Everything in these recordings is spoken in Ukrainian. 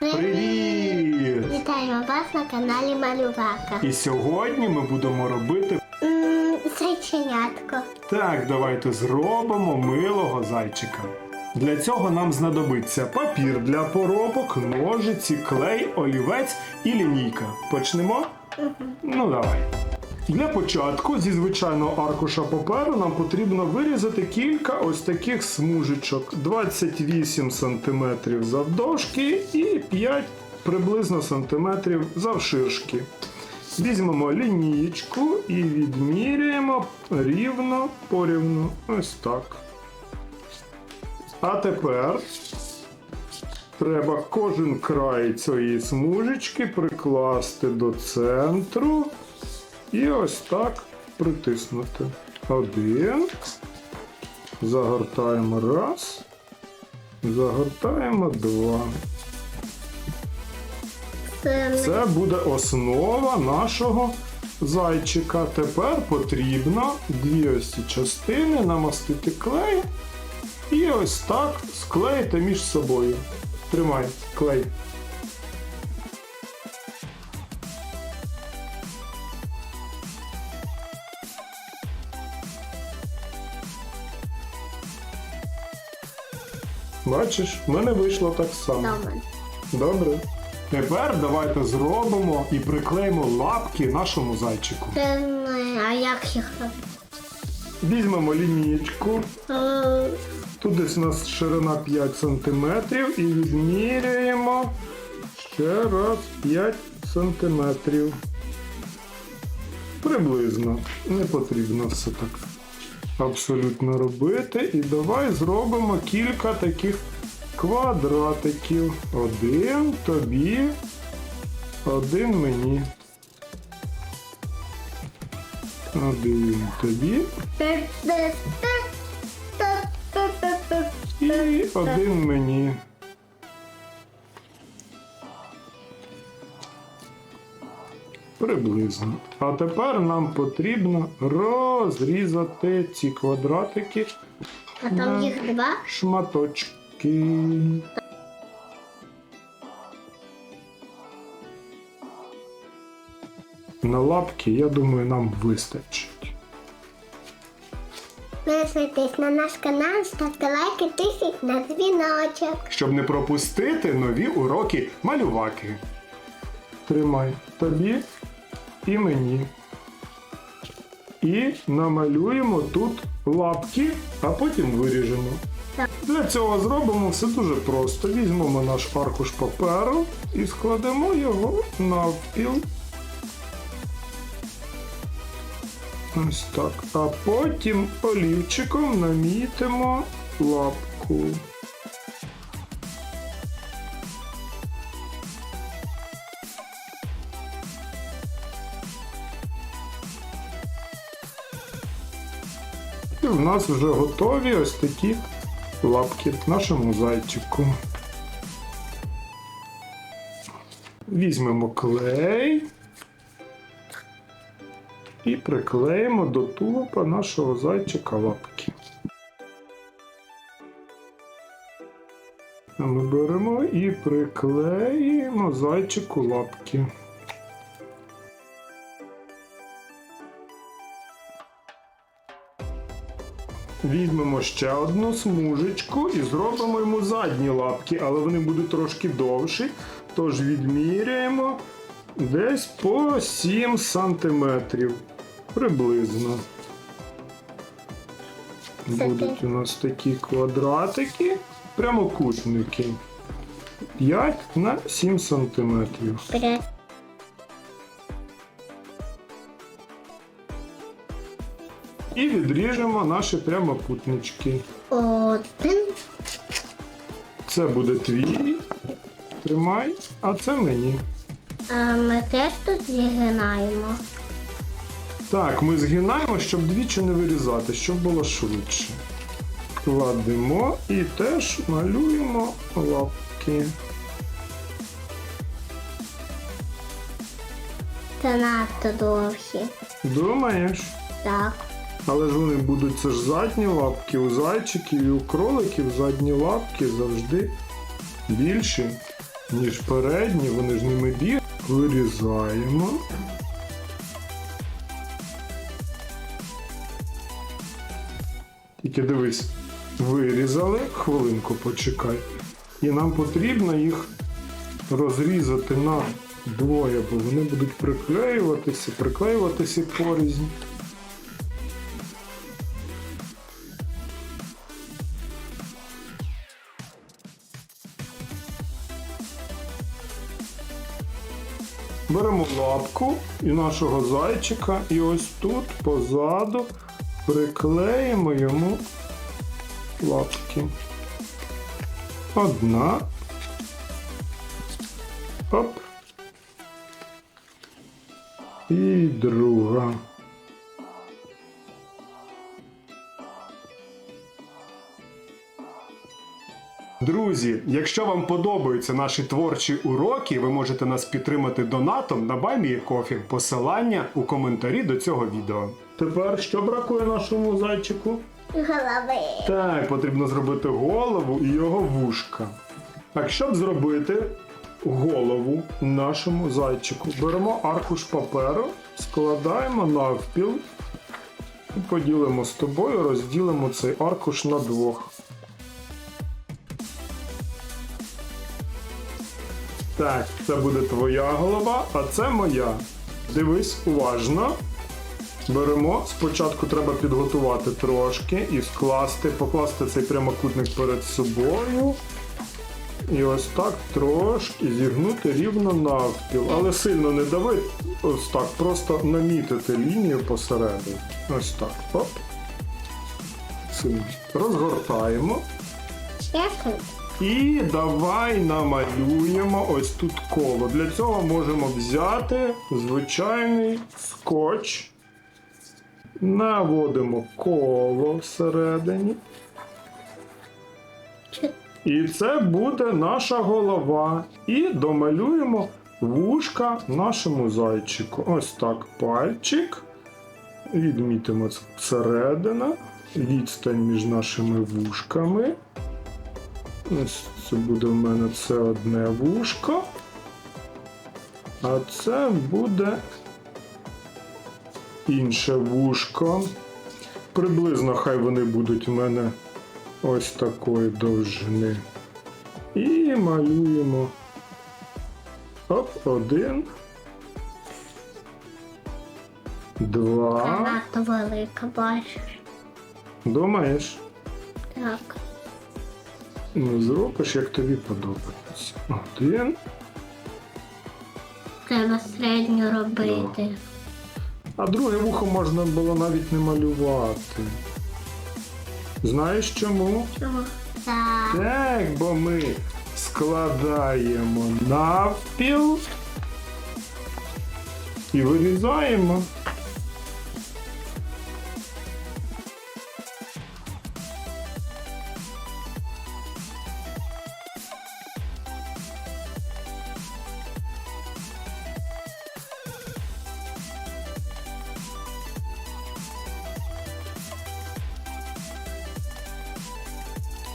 Привіт! Вітаємо вас на каналі Малювака. І сьогодні ми будемо робити. Зайченятко. Так, давайте зробимо милого зайчика. Для цього нам знадобиться папір для поробок, ножиці, клей, олівець і лінійка. Почнемо? Ну давай. Для початку зі звичайного аркуша паперу нам потрібно вирізати кілька ось таких смужечок 28 см завдовжки і 5 приблизно сантиметрів завширшки. Візьмемо лінієчку і відміряємо рівно порівну. Ось так. А тепер треба кожен край цієї смужечки прикласти до центру і ось так притиснути. Один. Загортаємо раз. Загортаємо два. Це буде основа нашого зайчика. Тепер потрібно дві ось ці частини намастити клей і ось так склеїти між собою. Тримай клей. Бачиш, в мене вийшло так само. дома. Добре. Тепер давайте зробимо і приклеїмо лапки нашому зайчику. Це не- а як їх робити? Візьмемо лінійку. Е, Тут десь у нас ширина 5 см і відміряємо ще раз 5 см. Приблизно. Не потрібно все так абсолютно робити. І давай зробимо кілька таких квадратиків. Один тобі, один мені. Один тобі і один мені. Приблизно. А тепер нам потрібно розрізати ці квадратики А там їх два. шматочки. На лапки, я думаю, нам вистачить. Підписуйтесь на наш канал, ставте лайки, тисніть на дзвіночок. щоб не пропустити нові уроки малюваки. Тримай тобі і мені. І намалюємо тут лапки, а потім виріжемо. Для цього зробимо все дуже просто. Візьмемо наш аркуш паперу і складемо його навпіл. Ось так. А потім олівчиком намітимо лапку. І в нас вже готові ось такі лапки нашому зайчику. Візьмемо клей і приклеїмо до тулупа нашого зайчика лапки. Ми беремо і приклеїмо зайчику лапки. Візьмемо ще одну смужечку і зробимо йому задні лапки, але вони будуть трошки довші. Тож відміряємо десь по 7 сантиметрів. Приблизно. Будуть у нас такі квадратики, прямокутники. 5 на 7 сантиметрів. І відріжемо наші прямокутнички. Один. Це буде твій. Тримай, а це мені. А ми теж тут зігинаємо. Так, ми згинаємо, щоб двічі не вирізати, щоб було швидше. Кладемо і теж малюємо лапки. Це надто довші. Думаєш? Так. Але ж вони будуть це ж задні лапки, у зайчиків і у кроликів задні лапки завжди більші, ніж передні, вони ж ними бігають. Вирізаємо. Тільки дивись, вирізали, хвилинку почекай. І нам потрібно їх розрізати на двоє, бо вони будуть приклеюватися, приклеюватися порізні. Беремо лапку і нашого зайчика, і ось тут позаду приклеїмо йому лапки. Одна. Оп. І друга. Друзі, якщо вам подобаються наші творчі уроки, ви можете нас підтримати донатом на Кофі. Посилання у коментарі до цього відео. Тепер що бракує нашому зайчику? Голови. Так, потрібно зробити голову і його вушка. Так, щоб зробити голову нашому зайчику, беремо аркуш паперу, складаємо навпіл і поділимо з тобою, розділимо цей аркуш на двох. Так, це буде твоя голова, а це моя. Дивись уважно. Беремо, спочатку треба підготувати трошки і скласти, покласти цей прямокутник перед собою. І ось так трошки зігнути рівно навпіл. Але сильно не дави, ось так, просто намітити лінію посередині. Ось так. Оп. Розгортаємо. Дякую. І давай намалюємо ось тут коло. Для цього можемо взяти звичайний скотч. Наводимо коло всередині. І це буде наша голова. І домалюємо вушка нашому зайчику. Ось так пальчик. Відмітимо це всередина. Відстань між нашими вушками. Ось це буде в мене це одне вушко. А це буде інше вушко. Приблизно хай вони будуть в мене ось такої довжини. І малюємо. Оп, один. Два. Занадто велика, бачиш. Думаєш? Так. Ну, зробиш, як тобі подобається. Один. Треба середньо робити. А друге вухо можна було навіть не малювати. Знаєш чому? Чого? Так. Так, бо ми складаємо навпіл і вирізаємо.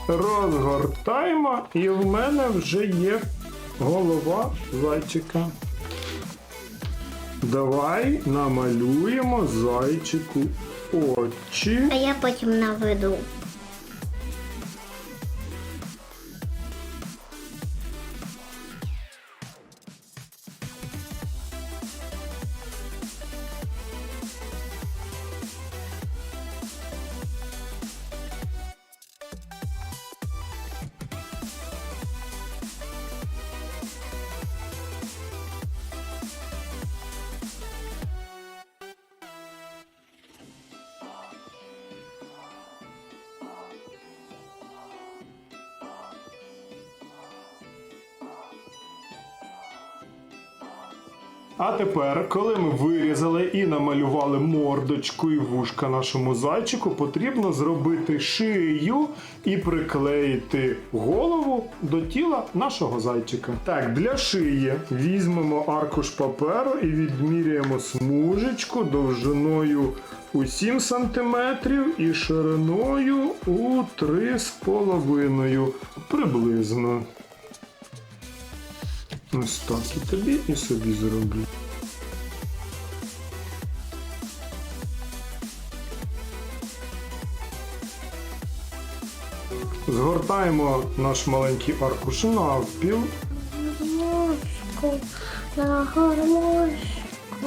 Розгортаємо, і в мене вже є голова зайчика. Давай намалюємо зайчику очі. А я потім наведу. А тепер, коли ми вирізали і намалювали мордочку і вушка нашому зайчику, потрібно зробити шию і приклеїти голову до тіла нашого зайчика. Так, для шиї візьмемо аркуш паперу і відміряємо смужечку довжиною у 7 см і шириною у 3,5 приблизно. Ось так і тобі, і собі зроблю. Згортаємо наш маленький аркуш навпіл. На гармошку,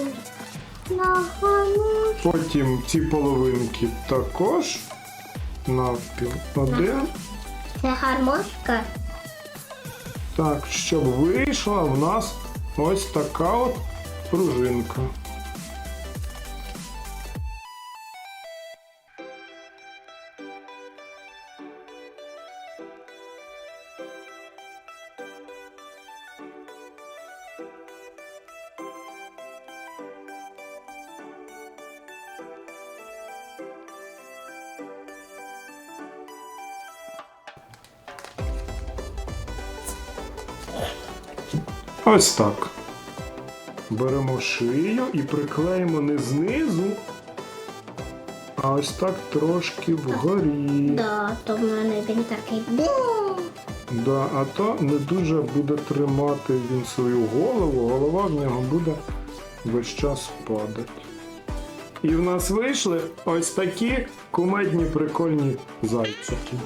на гармошку. Потім ці половинки також навпіл. Один. Це гармошка. Так, щоб вийшла в нас ось така от пружинка. Ось так. Беремо шию і приклеїмо не знизу, а ось так трошки вгорі. Да, то в мене він такий. Да, а то не дуже буде тримати він свою голову, голова в нього буде весь час падати. І в нас вийшли ось такі кумедні прикольні зайчики.